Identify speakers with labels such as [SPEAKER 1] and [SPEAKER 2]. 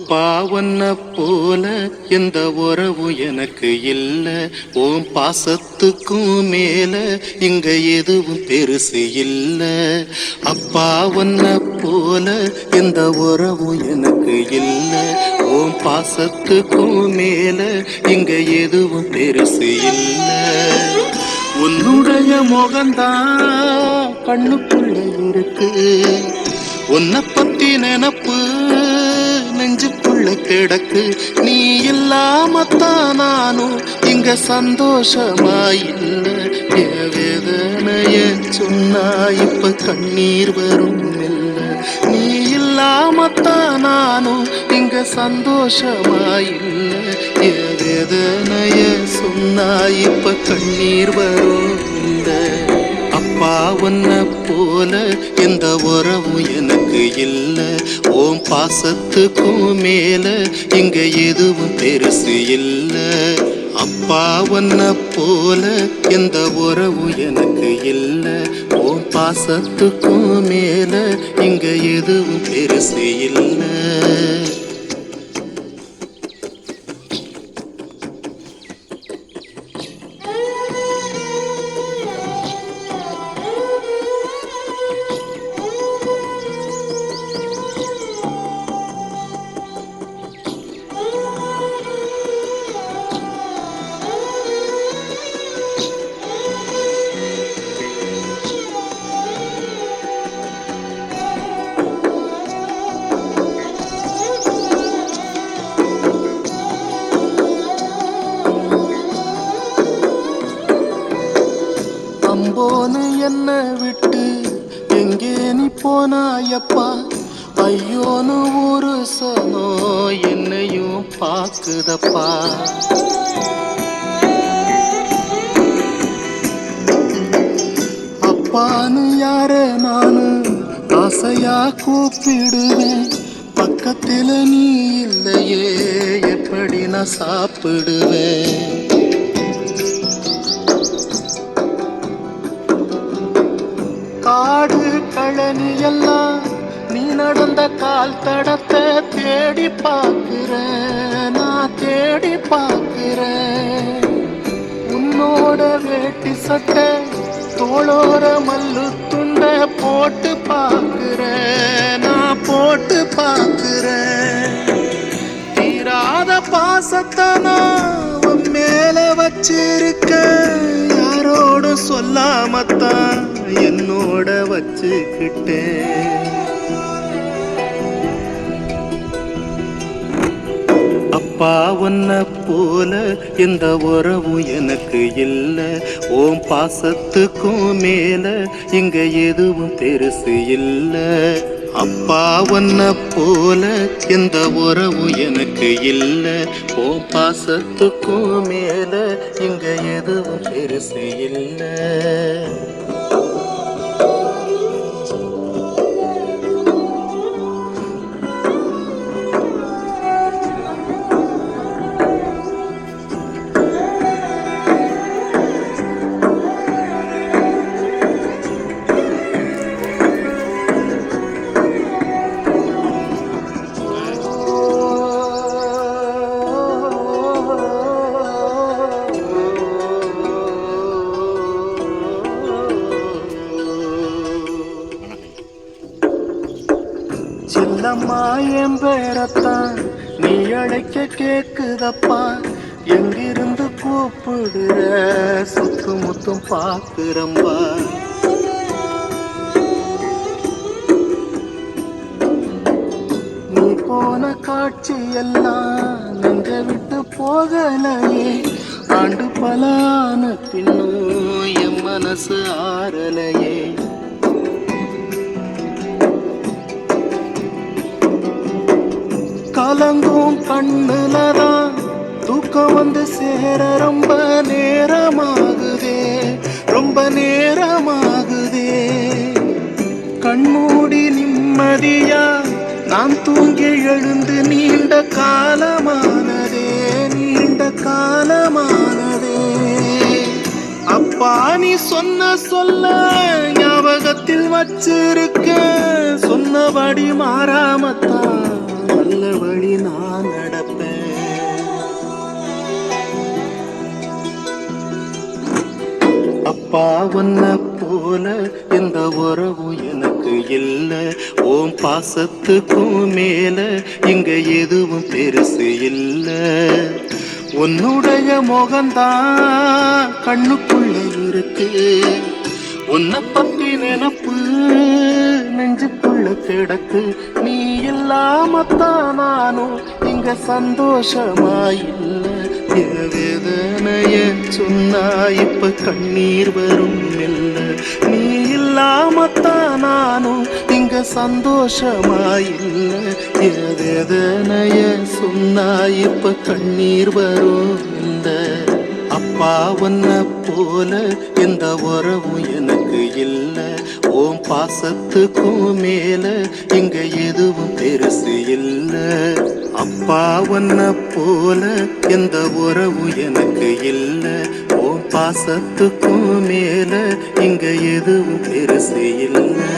[SPEAKER 1] பாவன்ன போல எந்த உறவு எனக்கு இல்ல. ஓம் பாசத்துக்கும் மேல இங்க எதுவும் பெருசு இல்ல. அப்பாவன்ன போல எந்த உறவு எனக்கு இல்ல. ஓம் பாசத்துக்கும் மேல இங்க எதுவும் பெருசு இல்ல. உன்னுடைய முகந்தான் கண்ணுக்குள்ள இருக்கு. உன்னை பத்தி நினப்பு நெஞ்சுக்குள்ள கிடக்கு. நீ இல்லாமத்தான் நானும் இங்க சந்தோஷமா வேதனைய சொன்னா இப்ப கண்ணீர் வரும் இல்ல. நீ இல்லாமத்தான் நானும் இங்க சந்தோஷமா இல்ல வேதனைய சொன்னா இப்ப கண்ணீர் வரும் இல்லை. அப்பா உன்ன போல எந்த உறவும் எனக்கு இல்லை. ஓம் பாசத்துக்கும் மேல இங்க எதுவும் பெருசு இல்லை. அப்பா உன்ன போல எந்த உறவும் எனக்கு இல்லை. ஓம் பாசத்துக்கும் மேல இங்க எதுவும் பெருசு இல்லை. போனாயப்பா ஐயோனு ஒரு சனோ என்னையும் பாக்குதப்பா அப்பான்னு யார நானு? ஆசையா கூப்பிடுவேன். பக்கத்தில் நீ இல்லையே எப்படி நான் சாப்பிடுவேன்? காடு எல்லாம் நீ நடந்த கால் தடத்தை தேடி பார்க்கிறேன். நான் தேடி பார்க்கிறேன். உன்னோட வேட்டி சட்டை தோளோர மல்லு துண்டை போட்டு பார்க்கிறேன். நான் போட்டு பார்க்கிறேன். தீராத பாசத்தை மேல வச்சிருக்க யாரோடு சொல்லாம வச்சுக்கிட்டேன் அப்பா உன்ன போல இந்த உறவும் எனக்கு இல்லை. ஓம் பாசத்துக்கும் மேல இங்க எதுவும் பெருசு இல்லை. அப்பா உன்ன போல இந்த உறவு எனக்கு இல்லை. ஓ பாசத்துக்கும் மேல இங்க எதுவும் பெருசு இல்லை. செல்லம்மா என் பேரத்தான். நீ அழைக்க கேக்குதப்பா. எங்கிருந்து கூப்பிடுற? சுத்து முத்தும் பாக்குறம்பா. நீ போன காட்சி எல்லாம் நெஞ்ச விட்டு போகலையே. ஆண்டு பலான பின்னும் என் மனசு ஆறலையே. கலங்கும் கண்ணுல தான் தூக்கம் வந்து சேர ரொம்ப நேரமாகுதே ரொம்ப நேரமாகுதே. கண்மூடி நிம்மதியா நான் தூங்கி எழுந்து நீண்ட காலமானதே நீண்ட காலமானதே. அப்பா நீ சொன்ன சொல்ல ஞாபகத்தில் வச்சிருக்க சொன்னபடி மாறாமத்தான் பாவன்ன போல எந்த உறவும் எனக்கு இல்லை. ஓம் பாசத்துக்கும் மேல இங்க எதுவும் பெருசு இல்லை. உன்னுடைய முகம்தான் கண்ணுக்குள்ள இருக்கு. உன்னை பத்தி நினப்பு நெஞ்சுக்குள்ள கிடக்கு. நீ இல்லாமத்தான் நானும் இங்க சந்தோஷமாயில்லை. என் வேதனைய சொன்னா இப்ப கண்ணீர் வரும் இல்ல நீ இல்லாமத்தான் நானும் இங்க சந்தோஷமா இல்ல என் வேதனைய சொன்னா இப்ப கண்ணீர் வரும் இல்ல உன்ன போல எந்த உறவும் எனக்கு இல்லை. ஓம் பாசத்துக்கும் மேல இங்க எதுவும் பெருசு இல்லை. அப்பா உன்ன போல எந்த உறவும் எனக்கு இல்லை. ஓம் பாசத்துக்கும் மேல இங்க எதுவும் பெருசு இல்லை.